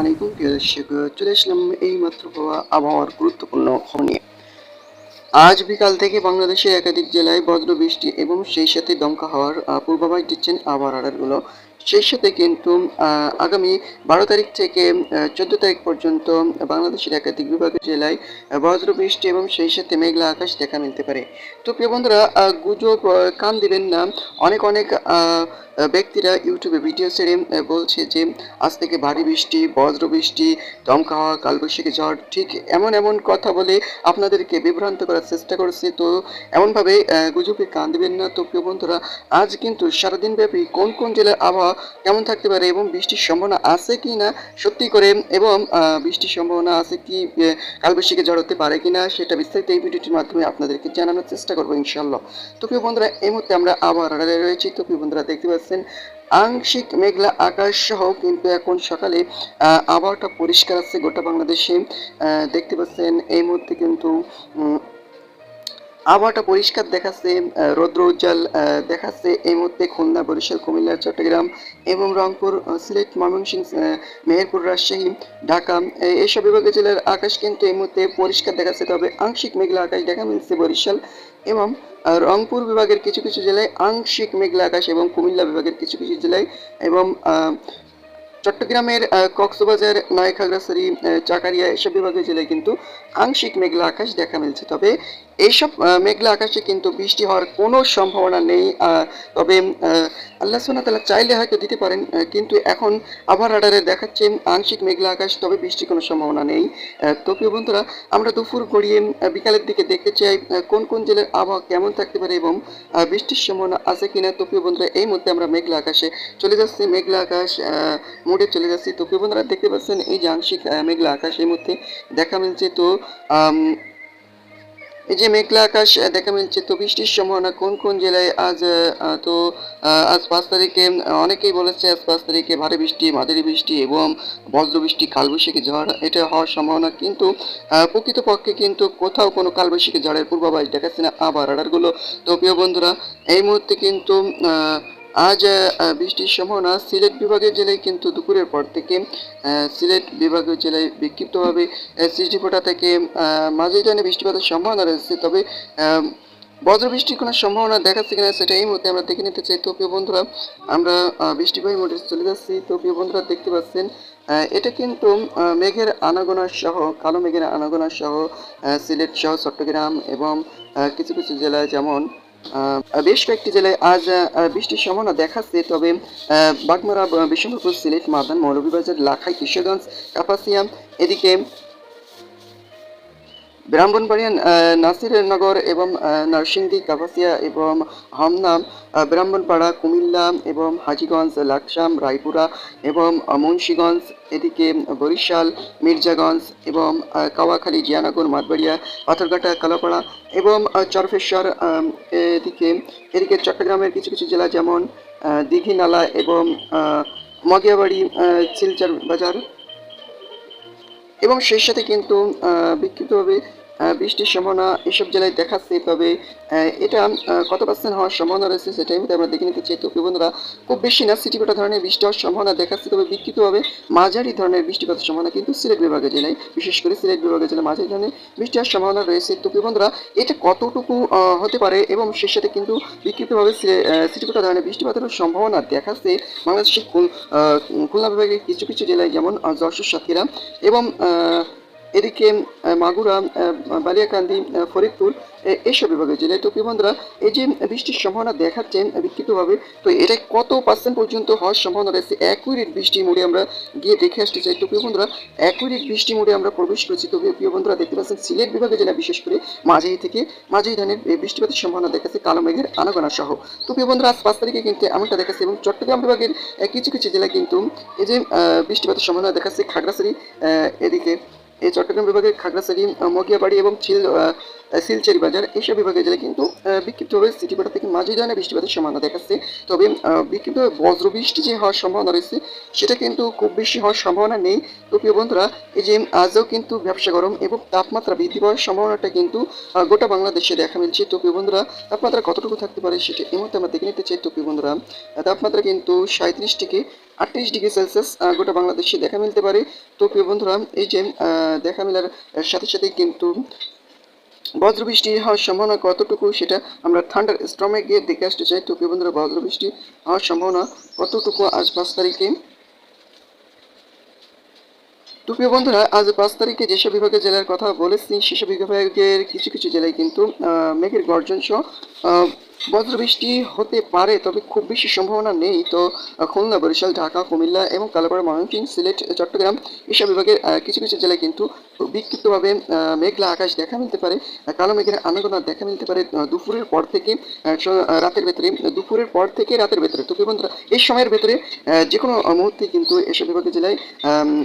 আলাইকুম, প্রিয় দর্শক, চলে আসলাম এই মাত্র পাওয়া আবহাওয়ার গুরুত্বপূর্ণ খবর নিয়ে। আজ বিকাল থেকে বাংলাদেশের একাধিক জেলায় বজ্র বৃষ্টি এবং সেই সাথে দমকা হওয়ার পূর্বাভাস দিচ্ছেন আবহাওয়ার রাডারগুলো সেই সাথে কিন্তু আগামী বারো তারিখ থেকে চোদ্দ তারিখ পর্যন্ত বাংলাদেশের একাধিক বিভাগের জেলায় বজ্র বৃষ্টি এবং সেই সাথে মেঘলা আকাশ দেখা মিলতে পারে। তো প্রিয় বন্ধুরা গুজব কান দিবেন না। অনেক অনেক ব্যক্তিরা ইউটিউবে ভিডিও ছেড়ে বলছে যে, আজ থেকে ভারী বৃষ্টি বজ্র বৃষ্টি দমকা হওয়া, কালবৈশাখী ঝড়, ঠিক এমন এমন কথা বলে আপনাদেরকে বিভ্রান্ত করার চেষ্টা করছে। তো এমনভাবে গুজবে কান দিবেন না। তো প্রিয় বন্ধুরা, আজ কিন্তু সারাদিন ব্যাপী কোন কোন জেলার আবহাওয়া কেমন থাকতে পারে এবং বৃষ্টির সম্ভাবনা আছে কি না? সত্যি করে এবং বৃষ্টির সম্ভাবনা আছে কি কালবৈশাখী ঝড় হতে পারে কি না, সেটা বিস্তারিত এই ভিডিওটির মাধ্যমে আপনাদেরকে জানানোর চেষ্টা করব ইনশাল্লাহ তো প্রিয় বন্ধুরা, এই মুহূর্তে আমরা আবার রয়েছি। তো প্রিয় বন্ধুরা, দেখতে পাচ্ছেন, আংশিক মেঘলা আকাশ সহ কিন্তু এখন সকালে আবহাওয়াটা পরিষ্কার আছে গোটা বাংলাদেশে। দেখতে পাচ্ছেন, এই মুহূর্তে কিন্তু আবহাওয়াটা পরিষ্কার দেখাচ্ছে রৌদ্র উজ্জ্বল দেখাচ্ছে। এই মুহূর্তে খুলনা, বরিশাল, কুমিল্লা, চট্টগ্রাম এবং রংপুর, সিলেট, ময়মনসিংহ মেহেরপুর, রাজশাহী, ঢাকা এইসব বিভাগের জেলার আকাশ কিন্তু এই মুহূর্তে পরিষ্কার দেখাচ্ছে। তবে আংশিক মেঘলা আকাশ দেখা মিলছে বরিশাল এবং রংপুর বিভাগের কিছু কিছু জেলায় আংশিক মেঘলা আকাশ এবং কুমিল্লা বিভাগের কিছু কিছু জেলায় এবং চট্টগ্রামের কক্সবাজার, নয়খাগড়াছড়ি চাকারিয়া এসব বিভাগের জেলায় কিন্তু আংশিক মেঘলা আকাশ দেখা মিলছে। তবে এইসব মেঘলা আকাশে কিন্তু বৃষ্টি হওয়ার কোনো সম্ভাবনা নেই তবে আল্লাহ সোনা তালা চাইলে হয়তো দিতে পারেন কিন্তু এখন আবার রাডারে দেখাচ্ছে আংশিক মেঘলা আকাশ, তবে বৃষ্টির কোনো সম্ভাবনা নেই। তো প্রিয় বন্ধুরা, আমরা দুপুর গড়িয়ে বিকালের দিকে দেখতে চাই কোন কোন জেলার আবহাওয়া কেমন থাকতে পারে এবং বৃষ্টির সম্ভাবনা আছে কিনা। তো প্রিয় বন্ধুরা, এই মধ্যে আমরা মেঘলা আকাশে চলে যাচ্ছি, মেঘলা আকাশ মোড়ে চলে যাচ্ছি। তো প্রিয় বন্ধুরা, দেখতে পাচ্ছেন এই যে আংশিক মেঘলা আকাশ এই মুহূর্তে দেখা মিলছে। তো এই যে মেঘলা আকাশ দেখা মিলছে। তো বৃষ্টির সম্ভাবনা কোন কোন জেলায় আজ তো আজ পাঁচ তারিখে অনেকেই বলেছে আজ পাঁচ তারিখে ভারী বৃষ্টি, মাঝারি বৃষ্টি এবং বজ্র বৃষ্টি, কালবৈশাখী ঝড়, এটা হওয়ার সম্ভাবনা কিন্তু প্রকৃতপক্ষে কিন্তু কোথাও কোনো কালবৈশাখী ঝড়ের পূর্বাভাস দেখাচ্ছে না। আবার রাডারগুলো তো প্রিয় বন্ধুরা, এই মুহূর্তে কিন্তু আজ বৃষ্টির সম্ভাবনা সিলেট বিভাগের জেলায় কিন্তু দুপুরের পর থেকে সিলেট বিভাগীয় জেলায় বিক্ষিপ্তভাবে সৃষ্টি ফোটা থেকে মাঝে টানে বৃষ্টিপাতের সম্ভাবনা রয়েছে। তবে আহ, বজ্র বৃষ্টির কোনো সম্ভাবনা দেখাচ্ছে কিনা সেটা এই মুহূর্তে আমরা দেখে নিতে চাই। তো প্রিয় বন্ধুরা আমরা বৃষ্টিবাহী মোটে চলে যাচ্ছি। তো প্রিয় বন্ধুরা দেখতে পাচ্ছেন এটা কিন্তু মেঘের আনাগোনা সহ কালো মেঘের আনাগোনা সহ সিলেট সহ চট্টগ্রাম এবং কিছু কিছু জেলায় যেমন বেশ কয়েকটি জেলায় আজ বৃষ্টির সম্ভাবনা দেখাচ্ছে, তবে বাগমারা বিষ্ণুপুর, সিলেট, মাদান, মৌলভীবাজার, লাখাই, কিশোরগঞ্জ কাপাসিয়াম এদিকে ব্রাহ্মণবাড়িয়া নাসিরনগর এবং নরসিংদী, কাপাসিয়া এবং হামনাম ব্রাহ্মণপাড়া, কুমিল্লা এবং হাজিগঞ্জ, লাকসাম, রায়পুরা এবং মুন্সীগঞ্জ, এদিকে বরিশাল, মির্জাগঞ্জ এবং কাওয়াখালী, জিয়ানগর মাতবাড়িয়া পাথরঘাটা, কালাপাড়া এবং চরফেশ্বর এদিকে এদিকে চট্টগ্রামের কিছু কিছু জেলা যেমন দীঘিনালা এবং মগিয়াবাড়ি শিলচর বাজার এবং সেই সাথে কিন্তু বিক্ষিপ্তভাবে বৃষ্টির সম্ভাবনা এসব জেলায় দেখাচ্ছে, তবে এটা কত পার্সেন্ট হওয়ার সম্ভাবনা রয়েছে সেটাই মধ্যে আমরা দেখে নিতে চাই। তো বন্ধুরা, খুব বেশি না সিটিপোটা ধরনের বৃষ্টি হওয়ার সম্ভাবনা দেখাচ্ছে, তবে বিক্ষিপ্তভাবে মাঝারি ধরনের বৃষ্টিপাতের সম্ভাবনা কিন্তু সিলেট বিভাগের জেলায়, বিশেষ করে সিলেট বিভাগের জেলায় মাঝারি ধরনের বৃষ্টি হওয়ার সম্ভাবনা রয়েছে। তো বন্ধুরা, এটা কতটুকু হতে পারে এবং সেই সাথে কিন্তু বিক্ষিপ্তভাবে সিটিপোটা ধরনের বৃষ্টিপাতের সম্ভাবনা দেখাচ্ছে বাংলাদেশের খুল- খুলনা বিভাগের কিছু কিছু জেলায় যেমন যশোর, সাতক্ষীরা এবং এদিকে মাগুরা বালিয়াকান্দি ফরিদপুর এইসব বিভাগের জেলায় তো প্রিয় বন্ধুরা এই যে বৃষ্টির সম্ভাবনা দেখাচ্ছেন, বিক্ষিপ্তভাবে, তো এটা কত পার্সেন্ট পর্যন্ত হওয়ার সম্ভাবনা রয়েছে? অ্যাকুরেট বৃষ্টি মোড়ে আমরা গিয়ে দেখে আসতে চাই। তো প্রিয় বন্ধুরা অ্যাকুরেট বৃষ্টি মোড়ে আমরা প্রবেশ করেছি। তো প্রিয় বন্ধুরা, দেখতে পাচ্ছেন সিলেট বিভাগের জেলা, বিশেষ করে মাঝারি থেকে মাঝারি ধানের বৃষ্টিপাতের সম্ভাবনা দেখাচ্ছে কালো মেঘের আনাগোনা সহ। তো প্রিয় বন্ধুরা, আজ পাঁচ তারিখে কিন্তু এমনটা দেখাচ্ছে এবং চট্টগ্রাম বিভাগের কিছু কিছু জেলা কিন্তু এই যে বৃষ্টিপাতের সম্ভাবনা দেখাচ্ছে খাগড়াছড়ি এদিকে এই চট্টগ্রাম বিভাগের খাগড়াছড়ি মগিয়াবাড়ি এবং আহ, শিলচেরি বাজার এইসব বিভাগের জেলায় কিন্তু বিক্ষিপ্তভাবে সিটিপাটা থেকে মাঝে ধরনের বৃষ্টিপাতের সম্ভাবনা দেখাচ্ছে। তবে আহ, বিক্ষিপ্তভাবে বজ্রবৃষ্টি যে হওয়ার সম্ভাবনা রয়েছে সেটা কিন্তু খুব বেশি হওয়ার সম্ভাবনা নেই। তো প্রিয় বন্ধুরা এই যে আজও কিন্তু ব্যবসা গরম এবং তাপমাত্রা বৃদ্ধি পাওয়ার সম্ভাবনাটা কিন্তু গোটা বাংলাদেশে দেখা মিলছে। তো প্রিয় বন্ধুরা তাপমাত্রা কতটুকু থাকতে পারে সেটা এই মুহূর্তে আমরা দেখে নিতে চাই। তো প্রিয় বন্ধুরা তাপমাত্রা কিন্তু সাঁত্রিশ থেকে আটত্রিশ ডিগ্রি সেলসিয়াস গোটা বাংলাদেশে দেখা মিলতে পারে। তো প্রিয় বন্ধুরা, এই যে দেখা মেলার সাথে সাথে কিন্তু বজ্রবৃষ্টি হওয়ার সম্ভাবনা কতটুকু সেটা আমরা ঠান্ডার স্ট্রমে গিয়ে দেখে আসতে চাই। তো প্রিয় বন্ধুরা, বজ্রবৃষ্টি হওয়ার সম্ভাবনা কতটুকু আজ পাঁচ তারিখে? তো প্রিয় বন্ধুরা, আজ পাঁচ তারিখে যেসব বিভাগের জেলার কথা বলেছি, সেসব বিভাগের কিছু কিছু জেলায় কিন্তু মেঘের গর্জন সহ বজ্রবৃষ্টি হতে পারে তবে খুব বেশি সম্ভাবনা নেই। তো খুলনা বরিশাল ঢাকা কুমিল্লা এবং কালাপাড়া ময়মনসিংহ সিলেট চট্টগ্রাম এসব বিভাগের কিছু কিছু জেলায় কিন্তু বিক্ষিপ্তভাবে মেঘলা আকাশ দেখা মিলতে পারে। কালো মেঘের আনাগোনা দেখা মিলতে পারে দুপুরের পর থেকে রাতের ভেতরে দুপুরের পর থেকে রাতের ভেতরে। তো বন্ধুরা এই সময়ের ভেতরে যে কোনো মুহূর্তে কিন্তু এসব বিভাগের জেলায়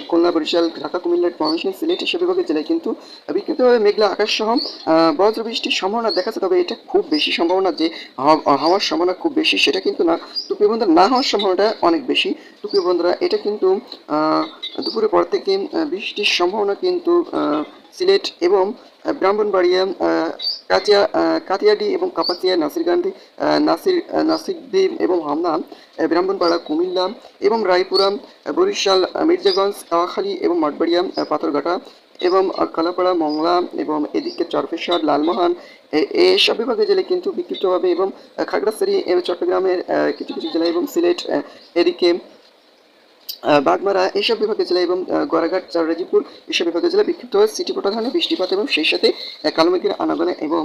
খুলনা বরিশাল ঢাকা কুমিল্লা ময়মনসিংহ সিলেট এসব বিভাগের জেলায় কিন্তু বিক্ষিপ্তভাবে মেঘলা আকাশ সহ আহ, বজ্র বৃষ্টির সম্ভাবনা দেখা যাচ্ছে। তবে এটা খুব বেশি সম্ভাবনা যে হওয়ার সম্ভাবনা খুব বেশি সেটা কিন্তু না। তো বন্ধুরা না হওয়ার সম্ভাবনাটা অনেক বেশি। তো বন্ধুরা এটা কিন্তু দুপুরের পর থেকে বৃষ্টির সম্ভাবনা কিন্তু সিলেট এবং ব্রাহ্মণবাড়িয়া কাতিয়া কাতিয়াডি এবং কাপাসিয়া নাসিরগান্ধী আহ, নাসির নাসিরদ্বীপ এবং হামনা ব্রাহ্মণপাড়া কুমিল্লা এবং রায়পুরা আহ, বরিশাল মির্জাগঞ্জ কাওয়াখালী এবং মাঠবাড়িয়া পাথরঘাটা এবং কালাপাড়া মংলা এবং এদিকে চরফেশ্বর লালমোহন এ- এসব বিভাগে জেলায় কিন্তু বিক্ষিপ্তভাবে এবং খাগড়াছড়ি চট্টগ্রামের কিছু কিছু জেলা এবং সিলেট এদিকে বাগমারা এইসব বিভাগের জেলা এবং আহ, গোয়ারাঘাট চাররাজিপুর এইসব বিভাগের জেলা বিক্ষিপ্ত হয়ে সিটি প্রধানে বৃষ্টিপাত এবং সেই সাথে আহ, কালো আনাগোনা এবং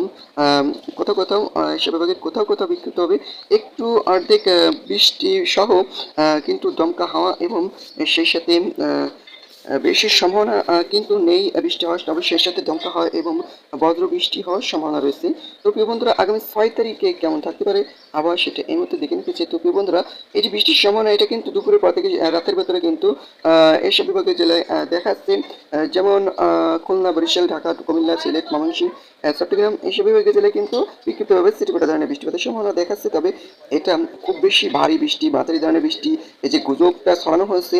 কোথাও কোথাও এসব বিভাগের কোথাও কোথাও বিক্ষিপ্ত হবে একটু অর্ধেক বৃষ্টি সহ কিন্তু দমকা হাওয়া এবং সেই সাথে বৃষ্টির সম্ভাবনা কিন্তু নেই। বৃষ্টি হওয়ার তবে সেই সাথে দমকা হয় এবং বজ্র বৃষ্টি হওয়ার সম্ভাবনা রয়েছে। তো প্রিয় বন্ধুরা আগামী ছয় তারিখে কেমন থাকতে পারে আবার সেটা এই মুহূর্তে দেখে নিতে চাই। তো প্রিয় বন্ধুরা এই যে বৃষ্টির সম্ভাবনা এটা কিন্তু দুপুরের পর থেকে রাতের ভেতরে কিন্তু আহ, এইসব বিভাগের জেলায় আহ, দেখা যাচ্ছে আহ, যেমন খুলনা বরিশাল ঢাকা কুমিল্লা সিলেট ময়মনসিংহ চট্টগ্রাম এইসব বিভাগের জেলায় কিন্তু বিক্ষিপ্তভাবে সিটিপেটা ধরনের বৃষ্টিপাতের সম্ভাবনা দেখাচ্ছে। তবে এটা খুব বেশি ভারী বৃষ্টি বাতারি ধরনের বৃষ্টি এই যে গুজবটা ছড়ানো হয়েছে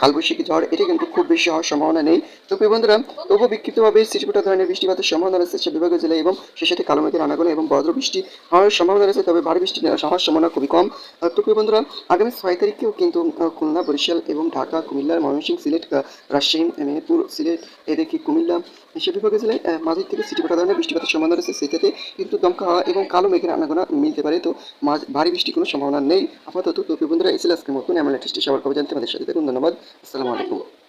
কালবৈশাখী ঝড় এটা কিন্তু খুব বেশি হওয়ার সম্ভাবনা নেই। তো প্রিয় বন্ধুরা, তবুও বিক্ষিপ্তভাবে সিটিপেটা ধরনের বৃষ্টিপাতের সম্ভাবনা রয়েছে সে বিভাগের জেলায় এবং সে সাথে কালো মেঘের আনাগোনা এবং বজ্র বৃষ্টি হওয়ার সম্ভাবনা রয়েছে, তবে ভারী বৃষ্টি হওয়ার সম্ভাবনা খুবই কম। তো প্রিয় বন্ধুরা, আগামী ছয় তারিখেও কিন্তু খুলনা, বরিশাল এবং ঢাকা, কুমিল্লা, ময়মনসিংহ, সিলেট রাজশাহী, মেহেরপুর, সিলেট, এদিকে কুমিল্লা এসব বিভাগের জেলায় মাঝের থেকে সিটি ধরনের বৃষ্টিপাতের সম্ভাবনা রয়েছে সেটাতে কিন্তু দমকা হাওয়া এবং কালো মেঘের আনাগোনা মিলতে পারে। তো ভারী বৃষ্টির কোনো সম্ভাবনা নেই। আপাতত তো বন্ধুরা, এই ছিল আজকের মতন। এমন লেটেস্ট সবার খবর জানতে আমাদের সাথে ধন্যবাদ। আসসালামু আলাইকুম।